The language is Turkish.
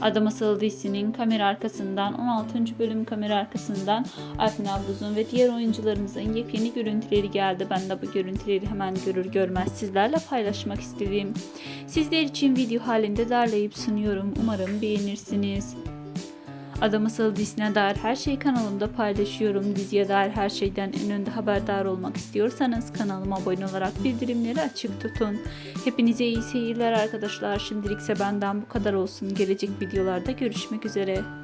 Adam Asıl dizisinin kamera arkasından 16. bölüm kamera arkasından Alpin Abluz'un ve diğer oyuncularımızın yepyeni görüntüleri geldi. Ben de bu görüntüleri hemen görür görmez sizlerle paylaşmak istedim. Sizler için video halinde derleyip sunuyorum. Umarım beğenirsiniz. Adam Asıl dizisine dair her şeyi kanalımda paylaşıyorum. Diziye dair her şeyden en önde haberdar olmak istiyorsanız kanalıma abone olarak bildirimleri açık tutun. Hepinize iyi seyirler arkadaşlar. Şimdilikse benden bu kadar olsun. Gelecek videolarda görüşmek üzere.